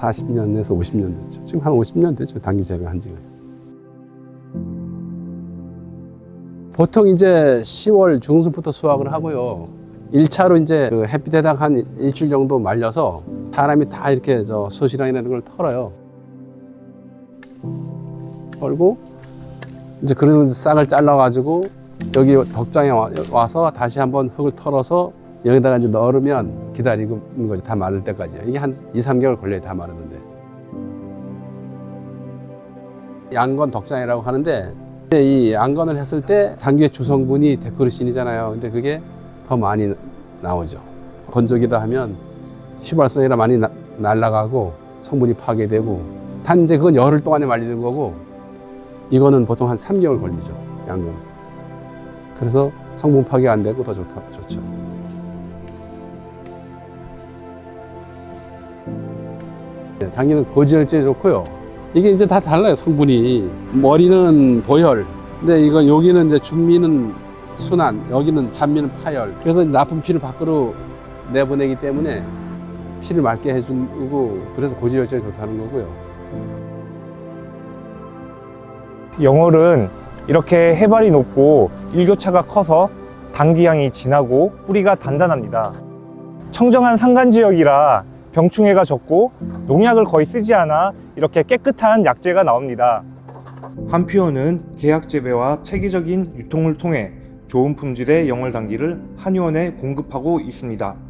40년에서 50년 됐죠. 지금 한 50년 됐죠. 당기 재배한 지가. 보통 이제 10월 중순부터 수확을 하고요. 1차로 이제 그 햇빛에다가 한 일주일 정도 말려서 사람이 다 이렇게 저 소시랑이라는 걸 털어요. 털고 이제 이제 싹을 잘라가지고 여기 덕장에 와- 와서 다시 한번 흙을 털어서 여기다가 이제 넣으면 기다리고 있는 거죠. 다 마를 때까지. 이게 한 2, 3개월 걸려요. 다 마르는데. 양건 덕장이라고 하는데 이 양건을 했을 때 당귀의 주성분이 데크르신이잖아요. 근데 그게 더 많이 나오죠. 건조기다 하면 휘발성이라 많이 나- 날아가고 성분이 파괴되고 단지 그건 열흘 동안에 말리는 거고 이거는 보통 한 3개월 걸리죠. 양건. 그래서 성분 파괴 안 되고 더 좋다, 좋죠. 당기는 고지혈증에 좋고요. 이게 이제 다 달라요, 성분이. 머리는 보혈. 근데 이거 여기는 이제 중미는 순환, 여기는 잔미는 파열. 그래서 나쁜 피를 밖으로 내보내기 때문에 피를 맑게 해주고 그래서 고지혈증에 좋다는 거고요. 영월은 이렇게 해발이 높고 일교차가 커서 당귀향이 진하고 뿌리가 단단합니다. 청정한 산간 지역이라 병충해가 적고 농약을 거의 쓰지 않아 이렇게 깨끗한 약재가 나옵니다. 한피어는 계약 재배와 체계적인 유통을 통해 좋은 품질의 영월 당귀를 한의원에 공급하고 있습니다.